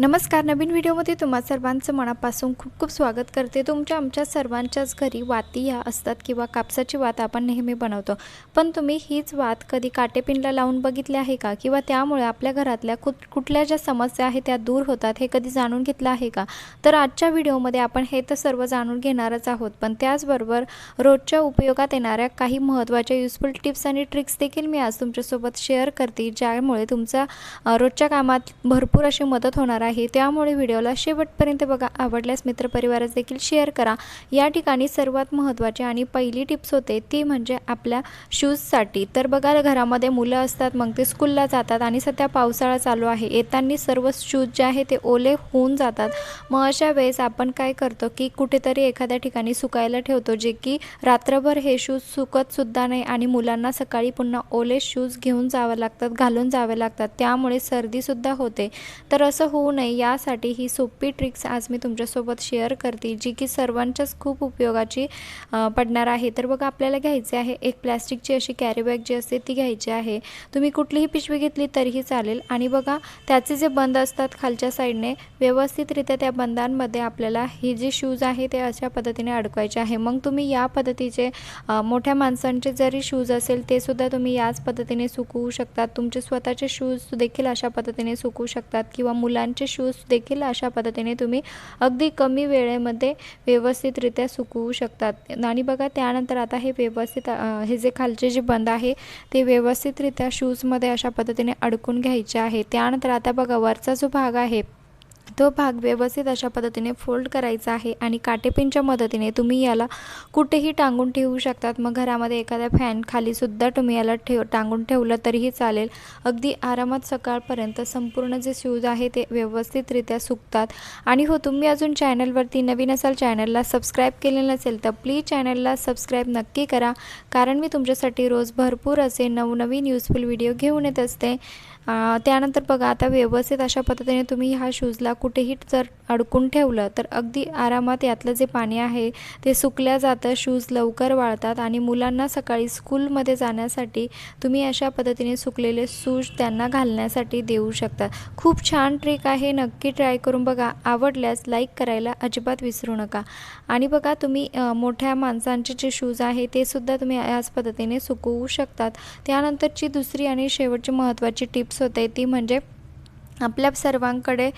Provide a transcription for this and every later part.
नमस्कार नवीन व्हिडिओमध्ये तुम्हा सर्वांचं मनापासून खूप खूप स्वागत करते. तुमच्या आमच्या सर्वांच्याच घरी वाती ह्या असतात किंवा कापसाची वात आपण नेहमी बनवतो. पण तुम्ही हीच वात कधी काटेपिनला लावून बघितली आहे का? किंवा त्यामुळे आपल्या घरातल्या कुठ कुठल्या ज्या समस्या आहेत त्या दूर होतात हे कधी जाणून घेतलं आहे का? तर आजच्या व्हिडिओमध्ये आपण हे तर सर्व जाणून घेणारच आहोत. पण त्याचबरोबर रोजच्या उपयोगात येणाऱ्या काही महत्त्वाच्या युजफुल टिप्स आणि ट्रिक्स देखील मी आज तुमच्यासोबत शेअर करते ज्यामुळे तुमचा रोजच्या कामात भरपूर अशी मदत होणार आहे. आहे. त्यामुळे व्हिडिओला शेवटपर्यंत बघा. आवडल्यास मित्रपरिवारास देखील शेअर करा. या ठिकाणी सर्वात महत्त्वाची आणि पहिली टिप्स होते ती म्हणजे आपल्या शूजसाठी. तर बघा घरामध्ये मुलं असतात मग ते स्कूलला जातात आणि सध्या पावसाळा चालू आहे. येताना सर्व शूज जे आहे ते ओले होऊन जातात. मग अशा वेळेस आपण काय करतो की कुठेतरी एखाद्या ठिकाणी सुकायला ठेवतो जे की रात्रभर हे शूज सुकतसुद्धा नाही आणि मुलांना सकाळी पुन्हा ओले शूज घेऊन जावं लागतात घालून जावे लागतात. त्यामुळे सर्दीसुद्धा होते. तर असं होऊ होऊ नये यासाठी ही सोपी ट्रिक्स आज मी तुमच्यासोबत शेअर करते जी की सर्वांच्याच खूप उपयोगाची पडणार आहे. तर बघा आपल्याला घ्यायचे आहे एक प्लॅस्टिकची अशी कॅरीबॅग जी असते ती घ्यायची आहे. तुम्ही कुठलीही पिशवी घेतली तरीही चालेल. आणि बघा त्याचे जे बंद असतात खालच्या साईडने व्यवस्थितरित्या त्या बंदांमध्ये आपल्याला हे जे शूज आहे ते अशा पद्धतीने अडकवायचे आहे. मग तुम्ही या पद्धतीचे मोठ्या माणसांचे जरी शूज असेल ते सुद्धा तुम्ही याच पद्धतीने सुकवू शकतात. तुमचे स्वतःचे शूज देखील अशा पद्धतीने सुकवू शकतात. किंवा मुलांचे शूज देखील अशा पद्धतीने तुम्ही अगदी कमी वेळेमध्ये व्यवस्थितरित्या सुकवू शकतात. आणि बघा त्यानंतर आता हे व्यवस्थित हे जे खालचे जे बंद आहे ते व्यवस्थितरित्या शूजमध्ये अशा पद्धतीने अडकून घ्यायचे आहे. त्यानंतर आता बघा वरचा जो भाग आहे तो भाग व्यवस्थित अशा पद्धतीने फोल्ड करायचा आहे आणि काटेपिनच्या मदतीने तुम्ही याला कुठेही टांगून ठेवू शकतात. मग घरामध्ये एखाद्या फॅन खालीसुद्धा तुम्ही याला ठेव टांगून ठेवलं तरीही चालेल. अगदी आरामात सकाळपर्यंत संपूर्ण जे शूज आहे ते व्यवस्थितरित्या सुकतात. आणि हो तुम्ही अजून चॅनलवरती नवीन असाल चॅनलला सबस्क्राईब केले नसेल तर प्लीज चॅनलला सबस्क्राईब नक्की करा. कारण मी तुमच्यासाठी रोज भरपूर असे नवनवीन युजफुल व्हिडिओ घेऊन येत असते. त्यानंतर बघा आता व्यवस्थित अशा पद्धतीने तुम्ही ह्या शूजला कुठेही जर अडकून ठेवलं तर अगदी आरामात यातलं जे पाणी आहे ते सुकल्या जातं शूज लवकर वाळतात आणि मुलांना सकाळी स्कूलमध्ये जाण्यासाठी तुम्ही अशा पद्धतीने सुकलेले शूज त्यांना घालण्यासाठी देऊ शकता. खूप छान ट्रिक आहे नक्की ट्राय करून बघा. आवडल्यास लाईक करायला अजिबात विसरू नका. आणि बघा तुम्ही मोठ्या माणसांचे जे शूज आहे ते सुद्धा तुम्ही याच पद्धतीने सुकवू शकतात. त्यानंतरची दुसरी आणि शेवटची महत्त्वाची टिप्स होते ती म्हणजे आपल्या सर्वांकडे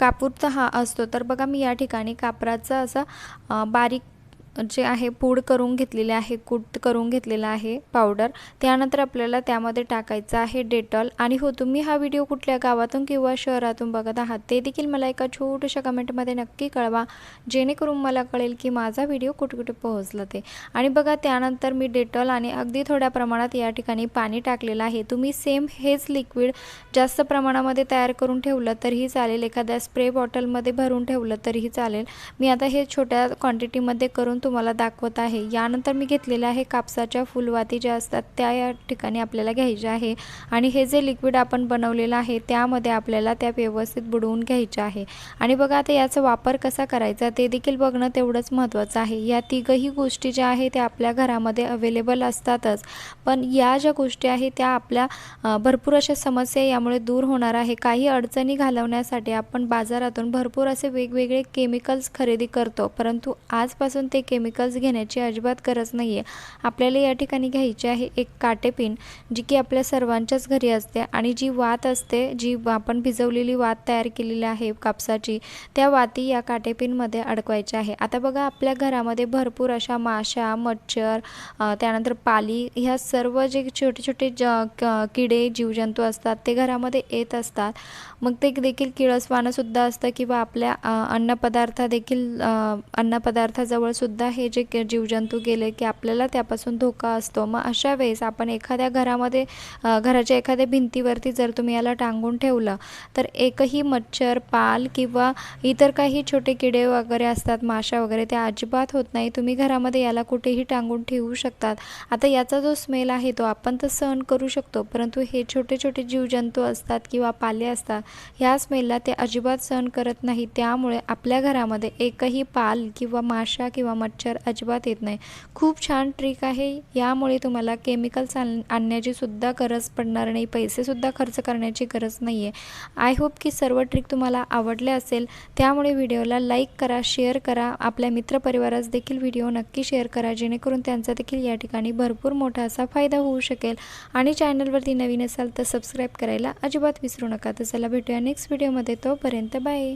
कापूरचा हा असतो. तर बघा मी या ठिकाणी कापराचा असा बारीक जे आहे पूड करून घेतलेले आहे कूट करून घेतलेलं आहे पावडर त्यानंतर आपल्याला त्यामध्ये टाकायचं आहे डेटॉल. आणि हो तुम्ही हा व्हिडिओ कुठल्या गावातून किंवा शहरातून बघत आहात ते देखील मला एका छोट्याशा कमेंटमध्ये नक्की कळवा जेणेकरून मला कळेल की माझा व्हिडिओ कुठे कुठे पोहोचला ते. आणि बघा त्यानंतर मी डेटॉल आणि अगदी थोड्या प्रमाणात या ठिकाणी पाणी टाकलेलं आहे. तुम्ही सेम हेच लिक्विड जास्त प्रमाणामध्ये तयार करून ठेवलं तरीही चालेल. एखाद्या स्प्रे बॉटलमध्ये भरून ठेवलं तरीही चालेल. मी आता हे छोट्या क्वांटिटीमध्ये करून तुम्हाला दाखवत आहे. यानंतर मी घेतलेल्या आहे कापसाच्या फुलवाती ज्या असतात त्या या ठिकाणी आपल्याला घ्यायच्या आहे. आणि हे जे लिक्विड आपण बनवलेलं आहे त्यामध्ये आपल्याला त्या व्यवस्थित बुडवून घ्यायच्या आहे. आणि बघा आता याचा वापर कसा करायचा ते देखील बघणं तेवढंच महत्त्वाचं आहे. या तिघही गोष्टी ज्या आहे त्या आपल्या घरामध्ये अवेलेबल असतातच. पण या ज्या गोष्टी आहेत त्या आपल्या भरपूर अशा समस्या यामुळे दूर होणार आहे. काही अडचणी घालवण्यासाठी आपण बाजारातून भरपूर असे वेगवेगळे केमिकल्स खरेदी करतो. परंतु आजपासून ते केमिकल्स घेण्याची अजिबात गरज नाही आहे आपल्याला या ठिकाणी घ्यायची आहे एक काटेपिन जी की आपल्या सर्वांच्याच घरी असते आणि जी वात असते जी आपण भिजवलेली वात तयार केलेली आहे कापसाची त्या वाती या काटेपिनमध्ये अडकवायच्या आहे. आता बघा आपल्या घरामध्ये भरपूर अशा माशा मच्छर त्यानंतर पाली ह्या सर्व जे छोटे छोटे ज क- किडे जीवजंतू असतात ते घरामध्ये येत असतात. मग ते देखील किळसवानंसुद्धा असतं किंवा आपल्या अन्नपदार्थ देखील अन्नपदार्थाजवळसुद्धा सुद्धा हे जे जीवजंतू गेले की आपल्याला त्यापासून धोका असतो. मग अशा वेळेस आपण एखाद्या घरामध्ये घराच्या एखाद्या भिंतीवरती जर तुम्ही याला टांगून ठेवलं तर एकही मच्छर पाल किंवा इतर काही छोटे किडे वगैरे असतात माशा वगैरे त्या अजिबात होत नाही. तुम्ही घरामध्ये याला कुठेही टांगून ठेवू शकतात. आता याचा जो स्मेल आहे तो आपण तर सहन करू शकतो परंतु हे छोटे छोटे जीवजंतू असतात किंवा पाले असतात ह्या स्मेलला ते अजिबात सहन करत नाही त्यामुळे आपल्या घरामध्ये एकही पाल किंवा माशा किंवा मच्छर अजिबात येत नाही. खूप छान ट्रिक आहे. यामुळे तुम्हाला केमिकल्स आण आणण्याची सुद्धा गरज पडणार नाही. पैसेसुद्धा खर्च करण्याची गरज नाही आहे आय होप की सर्व ट्रिक तुम्हाला आवडले असेल. त्यामुळे व्हिडिओला लाईक करा शेअर करा. आपल्या मित्रपरिवारास देखील व्हिडिओ नक्की शेअर करा. जेणेकरून त्यांचा देखील या ठिकाणी भरपूर मोठा असा फायदा होऊ शकेल. आणि चॅनलवरती नवीन असाल तर सबस्क्राईब करायला अजिबात विसरू नका. तर चला भेटूया नेक्स्ट व्हिडिओमध्ये तोपर्यंत बाय